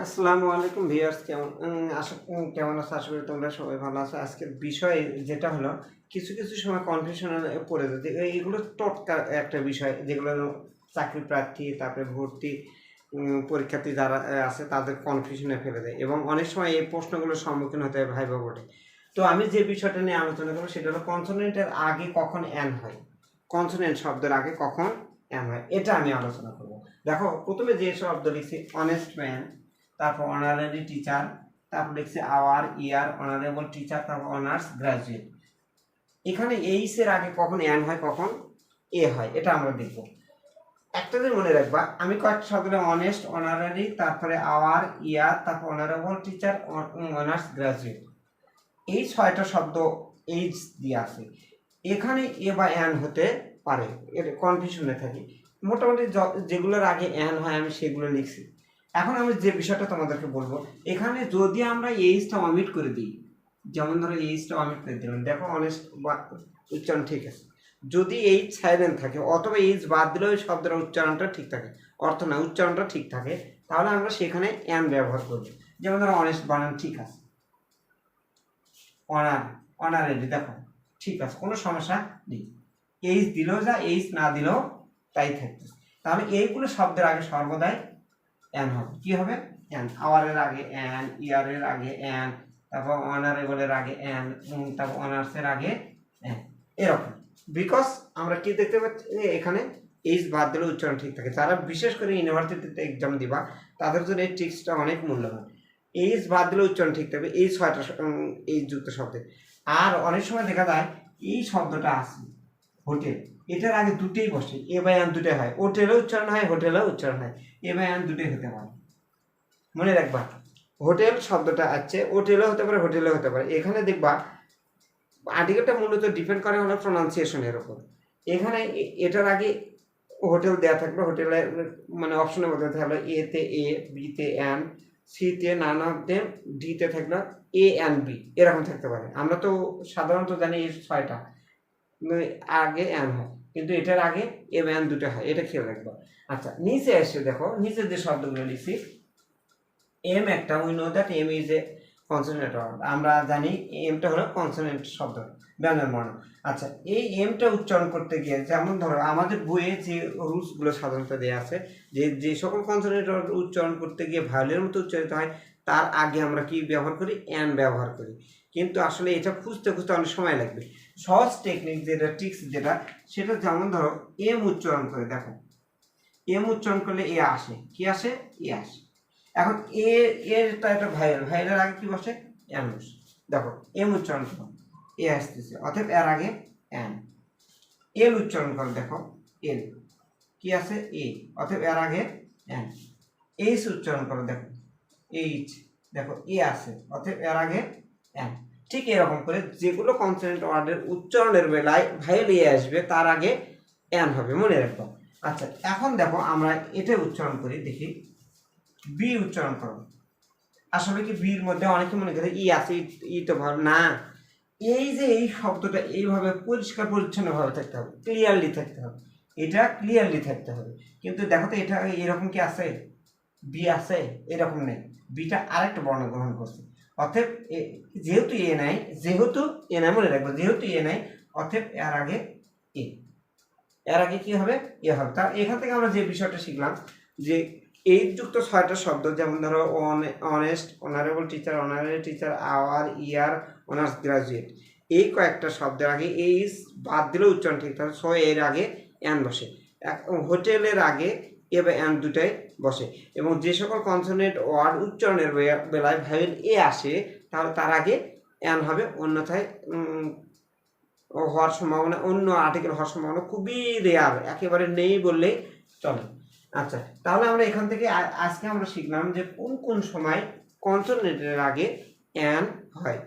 আসসালামু আলাইকুম ভিউয়ার্স, কেমন আশা কেমন আছো? আশা করি তোমরা সবাই ভালো আছো। আজকের বিষয় যেটা হলো, কিছু কিছু সময় কনফিউশন পড়ে যাচ্ছে এই- এইগুলো টটকা একটা বিষয়, যেগুলো চাকরি প্রার্থী, তারপরে ভর্তি পরীক্ষার্থী যারা আছে, তাদের কনফিউশনে ফেলে দেয় এবং অনেক সময় এই প্রশ্নগুলোর সম্মুখীন হতে হয় ভাইবা বোর্ডে। তো আমি যে বিষয়টা নিয়ে আলোচনা করব, সেটা হলো কনসোনেন্টের আগে কখন অ্যান হয়? কনসোনেন্ট শব্দের আগে কখন অ্যান হয়? এটা আমি আলোচনা করব। দেখো, প্রথমে যে শব্দ লিখছি অনেস্ট ম্যান তারপর অনারারি টিচার তারপর লিখছে আওয়ার ইয়ার অনারেবল টিচার তারপর অনার্স গ্রাজুয়েট এখানে এইস এর আগে কখন অ্যান হয়, কখন এ হয়, এটা আমরা দেখব। একটা দিন মনে রাখবা, আমি কয়েকটা শব্দ অনেস্ট অনারারি তারপরে আওয়ার ইয়ার তারপর অনারেবল টিচার অনার্স গ্রাজুয়েট এই ছয়টা শব্দ এইচ দিয়ে আছে এখানে এ বা অ্যান হতে পারে, এর কনফিউশনে থাকি। মোটামুটি যেগুলোর আগে অ্যান হয়, আমি সেগুলো লিখছি। এখন আমি যে বিষয়টা তোমাদেরকে বলব, এখানে যদি আমরা এইচটা অমিট করে দিই, যেমন ধরো এইচটা অমিট করে দিলাম, দেখো বা উচ্চারণ ঠিক আছে। যদি এইচ সাইলেন্ট থাকে, অথবা এইচ বাদ দিলেও ওই শব্দের উচ্চারণটা ঠিক থাকে, অর্থ না, উচ্চারণটা ঠিক থাকে, তাহলে আমরা সেখানে অ্যান ব্যবহার করব। যেমন ধরো অনেস্ট বানান, ঠিক আছে। অনার অনারেডি দেখো, ঠিক আছে, কোনো সমস্যা নেই। এইচ দিলেও যা এইচ না দিলেও তাই থাকতেছে তাহলে এইগুলো শব্দের আগে সর্বদাই অ্যান হবে। কি হবে? অ্যান আওয়ারের আগে অ্যান ইয়ারের আগে অ্যান তারপর অনারেবলের আগে অ্যান তারপর অনার্সের আগে অ্যান এরকম। বিকজ আমরা কি দেখতে পাচ্ছি? এখানে এইচ বাদ দিলে উচ্চারণ ঠিক থাকে। যারা বিশেষ করে ইউনিভার্সিটিতে এক্সাম দিবা, তাদের জন্য এই ট্রিক্সটা অনেক মূল্যবান। এইচ বাদ দিলে উচ্চারণ ঠিক থাকবে। এই ছয়টা এই যুক্ত শব্দে। আর অনেক সময় দেখা যায়, এই শব্দটা আছে হোটেল। এটার আগে দুটোই বসে এ বাই আন দুটোই হয়। হোটেলেও উচ্চারণ হয়, হোটেলেও উচ্চারণ হয়। এ বাই আন দুটোই হতে পারে। মনে রাখবা, হোটেল শব্দটা আছে, হোটেলেও হতে পারে, হোটেলেও হতে পারে। এখানে দেখবা আর্টিকেলটা মূলত ডিপেন্ড করে হলো প্রনাউন্সিয়েশনের উপর। এখানে এটার আগে হোটেল দেওয়া থাকবে হোটেলের মানে অপশনের মধ্যে থাকল এ তে এ বিতে অ্যান সিতে নান অফ দেম ডিতে থাকল এ অ্যান্ড বি এরকম থাকতে পারে। আমরা তো সাধারণত জানি এই ছয়টা। আগে অ্যান হয়। কিন্তু এটার আগে এম এন দুটো হয়, এটা খেয়াল রাখব। আচ্ছা নিচে এসে দেখো নিচে যে শব্দগুলো লিখছি এম একটা we know that M is a consonant আমরা জানি এমটা হলো কনসোনেন্ট শব্দ ব্যঞ্জন বর্ণ আচ্ছা এই এমটা উচ্চারণ করতে গিয়ে যেমন ধরো, আমাদের বইয়ে যে রুলসগুলো সাধারণত দেওয়া আছে, যে যে সকল কনসোনেন্ট উচ্চারণ করতে গিয়ে ভায়োলের মতো উচ্চারিত হয়, তার আগে আমরা কি ব্যবহার করি? অ্যান ব্যবহার করি। কিন্তু আসলে এটা খুঁজতে খুঁজতে অনেক সময় লাগবে। সহজ টেকনিক যেটা ট্রিক্স যেটা, সেটা যেমন ধরো এম উচ্চারণ করে, দেখো। এম উচ্চারণ করলে এ আসে। কি আসে? এ আসে। এখন এ এরটা একটা ভাইরাল ভাইরাল আগে কি বসে? এন বসে। দেখো এম উচ্চারণ করো। এ আসতেছে। অতএব এর আগে এন এল উচ্চারণ করো, দেখো। এল কি আছে? এ অতএব এর আগে এন এইচ উচ্চারণ করো, দেখো। এইচ দেখো এ আছে। অতএব এর আগে এন ঠিক এরকম করে যেগুলো কনসোনেন্ট ওয়ার্ডের উচ্চারণের বেলায় ভাইল এ আসবে, তার আগে এন হবে, মনে রাখব। আচ্ছা এখন দেখো আমরা এটা উচ্চারণ করি, দেখি। বি উচ্চারণ করো। আসলে কি বির মধ্যে অনেকে মনে করে, ই আছে, ই- ই তো ভাব না। এই যে এই শব্দটা এইভাবে পরিষ্কার পরিচ্ছন্নভাবে থাকতে হবে ক্লিয়ারলি থাকতে হবে। এটা ক্লিয়ারলি থাকতে হবে। কিন্তু দেখো তো এটা এরকম কি আছে? বি আছে, এরকম নেই। বিটা আরেকটা বর্ণ গ্রহণ করছে। অতএব যেহেতু এ নাই, যেহেতু এ নাই মনে রাখব, যেহেতু এ নাই, অতএব এর আগে এ। এর আগে কি হবে? এ হবে। তা এখান থেকে আমরা যে বিষয়টা শিখলাম, যে এই যুক্ত ছয়টা শব্দ, যেমন ধরো honest honourable teacher honourable teacher our year honours graduate এই কয়েকটা শব্দের আগে এই বাদ দিলেও উচ্চারণ ঠিক থাকে সো এর আগে অ্যান বসে। হোটেলের আগে এ বা অ্যান দুটাই বসে। এবং যে সকল কনসোনেন্ট ওয়ার্ড উচ্চারণের বেলায় ভাইল এ আসে তাহলে তার আগে অ্যান হবে। অন্যথায় হওয়ার সম্ভাবনা, অন্য আর্টিকেল হওয়ার সম্ভাবনা খুবই রেয়ার একেবারে নেই বললেই চলে। আচ্ছা তাহলে আমরা এখান থেকে আজকে আমরা শিখলাম যে কোন কোন সময় কনসোনেন্টের আগে অ্যান হয়।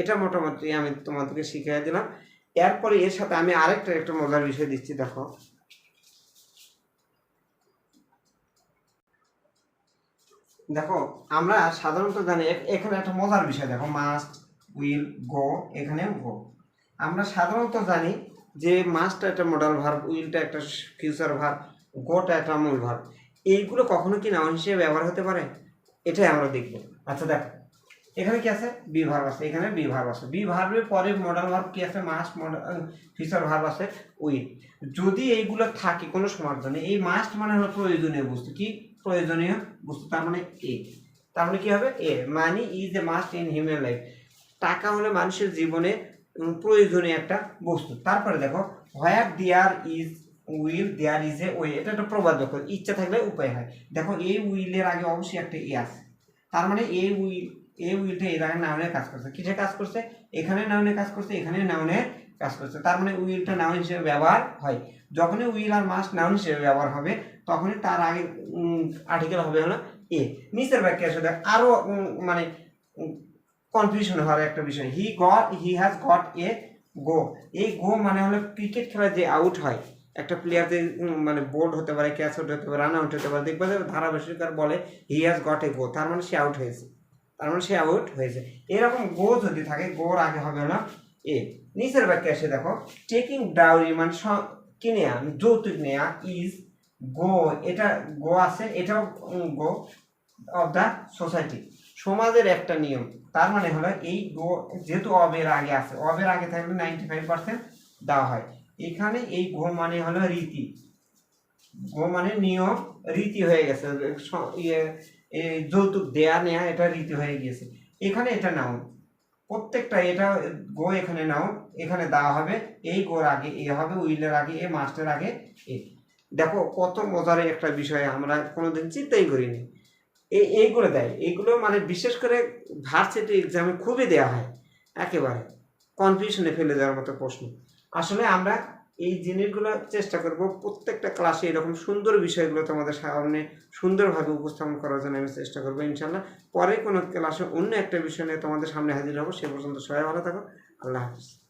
এটা মোটামুটি আমি তোমাদেরকে শিখিয়ে দিলাম। এরপরে এর সাথে আমি আরেকটা, একটা মজার বিষয় দিচ্ছি, দেখো। দেখো, আমরা সাধারণত জানি এখানে একটা মজার বিষয় দেখো মাস্ট উইল গো এখানে গো আমরা সাধারণত জানি যে মাস্টটা একটা মডাল ভার্ব উইলটা একটা ফিউচার ভার্ব গোটা একটা মূল ভার্ব এইগুলো কখনো কি নাউন হিসেবে ব্যবহার হতে পারে? এটাই আমরা দেখব। আচ্ছা দেখো, এখানে কি আছে? বি ভার্ব আছে, এখানে বি ভার্ব আছে। বি ভার্বের পরে মডাল ভার্ব কি আছে? মাস্ট মডাল ফিচার ভার্ব আছে উইল যদি এইগুলো থাকে কোনো সমার্থনে এই মাস্ট মানে হলো প্রয়োজনীয় বস্তু, কি? প্রয়োজনীয় বস্তু, তার মানে এ তার মানে কি হবে? A money is a must in human life টাকা হলো মানুষের জীবনে প্রয়োজনীয় একটা বস্তু। তারপরে দেখো where there is will there is a way এটা একটা প্রবাদ দেখো ইচ্ছা থাকলে উপায় হয়। দেখো এই উইলের আগে অবশ্যই একটা এ আছে। তার মানে এই উইল এই উইলটা এর আগে নাউনের কাজ করছে। কিসে কাজ করছে? এখানে নাউনে কাজ করছে, এখানে নাউনে কাজ করছে। তার মানে উইলটা নাউন হিসেবে ব্যবহার হয়। যখনই উইল আর মাস্ট নাউন হিসেবে ব্যবহার হবে তখনই তার আগে আর্টিকেল হবে হলো এ। নিচের বাক্যে আসলে দেখ আরও উম, মানে কনফিউশন হওয়ার একটা বিষয়। He got he has got a go এই গো মানে হলো ক্রিকেট খেলায় যে আউট হয়। একটা প্লেয়ার যে মানে বোল্ড হতে পারে ক্যাচ আউট হতে পারে রান আউট হতে পারে। দেখবে যে ধারাভাষ্যকার বলে হি হ্যাজ গট এ গো তার মানে সে আউট হয়েছে। তার মানে সে আউট হয়েছে। এরকম গো যদি থাকে গোর আগে হবে হলো এ, নিচের বাক্যে এসে দেখো টেকিং ডাউরি মানে কিনে আন যৌতুক নেয়া ইজ গো এটা গো আছে, এটাও গো অফ দ্য সোসাইটি সমাজের একটা নিয়ম, তার মানে হলো এই গো যেহেতু অবের আগে আছে, অবের আগে থাকলে নাইনটি ফাইভ পার্সেন্ট দেওয়া হয়। এখানে এই গো মানে হলো রীতি। গো মানে নিয়ম, রীতি হয়ে গেছে ইয়ে যৌতুক দেয়া নেয়া, এটা রীতি হয়ে গিয়েছে। এখানে এটা নাও প্রত্যেকটা এটা গো এখানে নাও, এখানে দেওয়া হবে, এই গোর আগে, এ হবে উইলের আগে, এ মাস্টের আগে, এ। দেখো কত মজার একটা বিষয় আমরা কোনোদিন চিন্তাই করিনি। এই এইগুলো দেয়, এইগুলো মানে বিশেষ করে ভার্সিটি এক্সামে খুবই দেওয়া হয়, একেবারে। কনফিউশনে ফেলে দেওয়ার মতো প্রশ্ন। আসলে আমরা এই জিনিসগুলো চেষ্টা করব প্রত্যেকটা ক্লাসে এরকম সুন্দর বিষয়গুলো তোমাদের সামনে সুন্দরভাবে উপস্থাপন করার জন্য আমি চেষ্টা করব ইনশাল্লাহ পরে কোনো ক্লাসে অন্য একটা বিষয় নিয়ে তোমাদের সামনে হাজির হব, সে পর্যন্ত সবাই ভালো থাকো। আল্লাহ হাফিজ।